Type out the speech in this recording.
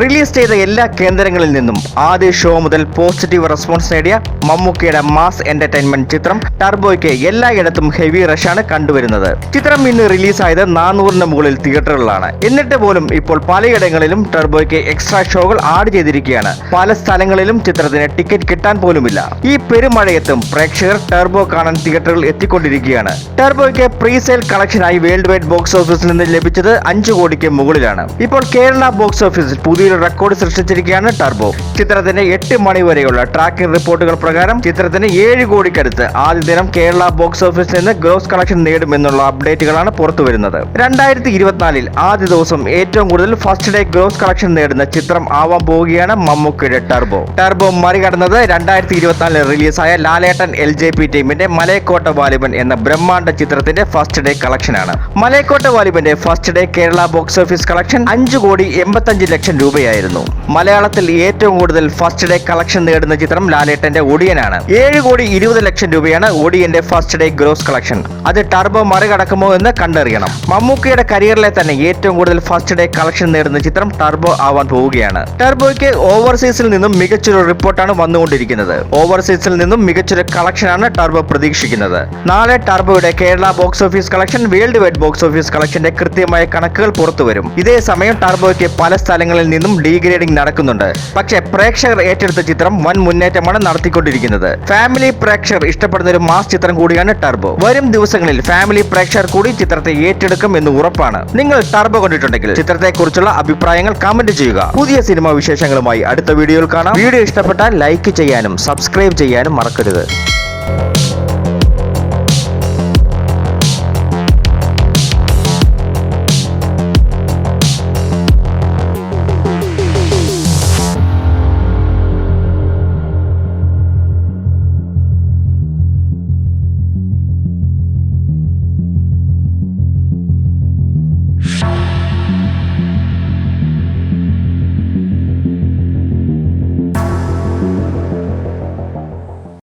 Release ചെയ്ത എല്ലാ കേന്ദ്രങ്ങളിൽ നിന്നും ആദ്യ ഷോ മുതൽ പോസിറ്റീവ് റെസ്പോൺസ് നേടിയ മമ്മൂക്കയുടെ മാസ് എന്റർടൈൻമെന്റ് ചിത്രം ടർബോയ്ക്ക് എല്ലായിടത്തും ഹെവി റഷാണ് കണ്ടുവരുന്നത്. ചിത്രം ഇന്ന് റിലീസായത് നാനൂറിന് മുകളിൽ തിയേറ്ററുകളിലാണ്. എന്നിട്ട് പോലും ഇപ്പോൾ പലയിടങ്ങളിലും ടർബോയ്ക്ക് എക്സ്ട്രാ ഷോകൾ ആഡ് ചെയ്തിരിക്കുകയാണ്. പല സ്ഥലങ്ങളിലും ചിത്രത്തിന് ടിക്കറ്റ് കിട്ടാൻ പോലുമില്ല. ഈ പെരുമഴയത്തും പ്രേക്ഷകർ ടർബോ കാണാൻ തിയേറ്ററിൽ എത്തിക്കൊണ്ടിരിക്കുകയാണ്. ടർബോയ്ക്ക് പ്രീ സെയിൽ കളക്ഷനായി വേൾഡ് വൈഡ് ബോക്സ് ഓഫീസിൽ നിന്ന് ലഭിച്ചത് അഞ്ചു കോടിക്ക് മുകളിലാണ്. ഇപ്പോൾ കേരള ബോക്സ് ഓഫീസിൽ പുതിയൊരു റെക്കോർഡ് സൃഷ്ടിച്ചിരിക്കുകയാണ് ടർബോ ചിത്രത്തിന്റെ എട്ട് മണി വരെയുള്ള ട്രാക്കിംഗ് റിപ്പോർട്ടുകൾ പ്രകാരം ചിത്രത്തിന് ഏഴ് കോടിക്കടുത്ത് ആദ്യ ദിനം കേരള ബോക്സ് ഓഫീസിൽ നിന്ന് ഗ്രോസ് കളക്ഷൻ നേടുമെന്നുള്ള അപ്ഡേറ്റുകളാണ് പുറത്തു വരുന്നത് രണ്ടായിരത്തി ഇരുപത്തിനാലിൽ ആദ്യ ദിവസം ഏറ്റവും കൂടുതൽ ഫസ്റ്റ് ഡേ ഗ്രോസ് കളക്ഷൻ നേടുന്ന ചിത്രം ആവാൻ പോവുകയാണ് മമ്മൂക്കയുടെ ടർബോ ടർബോ മറികടന്നത് രണ്ടായിരത്തി ഇരുപത്തിനാലിൽ റിലീസായ ലാലേട്ടൻ എൽ ജെ പി ടീമിന്റെ മലയക്കോട്ട വാലിബൻ എന്ന ബ്രഹ്മാണ്ഡ ചിത്രത്തിന്റെ ഫസ്റ്റ് ഡേ കളക്ഷനാണ് Malaikottai വാലിബന്റെ first day Kerala box office collection അഞ്ചു കോടി എൺപത്തഞ്ച് ലക്ഷം രൂപയായിരുന്നു. മലയാളത്തിൽ ഏറ്റവും കൂടുതൽ ഫസ്റ്റ് ഡേ കളക്ഷൻ നേടുന്ന ചിത്രം ലാലേട്ടന്റെ ഒടിയനാണ്. ഏഴ് കോടി ഇരുപത് ലക്ഷം രൂപയാണ് ഒടിയന്റെ ഫസ്റ്റ് ഡേ ഗ്രോസ് കളക്ഷൻ അത് ടർബോ മറികടക്കുമോ എന്ന് കണ്ടറിയണം. മമ്മൂക്കയുടെ കരിയറിലെ തന്നെ ഏറ്റവും കൂടുതൽ ഫസ്റ്റ് ഡേ കളക്ഷൻ നേടുന്ന ചിത്രം ടർബോ ആവാൻ പോവുകയാണ്. ടർബോയ്ക്ക് ഓവർസീസിൽ നിന്നും മികച്ചൊരു റിപ്പോർട്ടാണ് വന്നുകൊണ്ടിരിക്കുന്നത്. ഓവർസീസിൽ നിന്നും മികച്ചൊരു കളക്ഷനാണ് ടർബോ പ്രതീക്ഷിക്കുന്നത്. നാളെ ടർബോയുടെ Kerala box office collection world wide box office കളക്ഷന്റെ കൃത്യമായ കണക്കുകൾ പുറത്തുവരും. ഇതേ സമയം ടർബോയ്ക്ക് പല സ്ഥലങ്ങളിൽ നിന്നും ഡീഗ്രേഡിംഗ് നടക്കുന്നുണ്ട്. പക്ഷെ പ്രേക്ഷകർ ഏറ്റെടുത്ത ചിത്രം വൻ മുന്നേറ്റമാണ് നടത്തിക്കൊണ്ടിരിക്കുന്നത്. ഫാമിലി പ്രേക്ഷകർ ഇഷ്ടപ്പെടുന്ന ഒരു മാസ് ചിത്രം കൂടിയാണ് ടർബോ. വരും ദിവസങ്ങളിൽ ഫാമിലി പ്രേക്ഷകർ കൂടി ചിത്രത്തെ ഏറ്റെടുക്കും എന്ന് ഉറപ്പാണ്. നിങ്ങൾ ടർബോ കണ്ടിട്ടുണ്ടെങ്കിൽ ചിത്രത്തെക്കുറിച്ചുള്ള അഭിപ്രായങ്ങൾ കമന്റ് ചെയ്യുക. പുതിയ സിനിമാ വിശേഷങ്ങളുമായി അടുത്ത വീഡിയോയിൽ കാണാം. വീഡിയോ ഇഷ്ടപ്പെട്ടാൽ ലൈക്ക് ചെയ്യാനും സബ്സ്ക്രൈബ് ചെയ്യാനും മറക്കരുത്.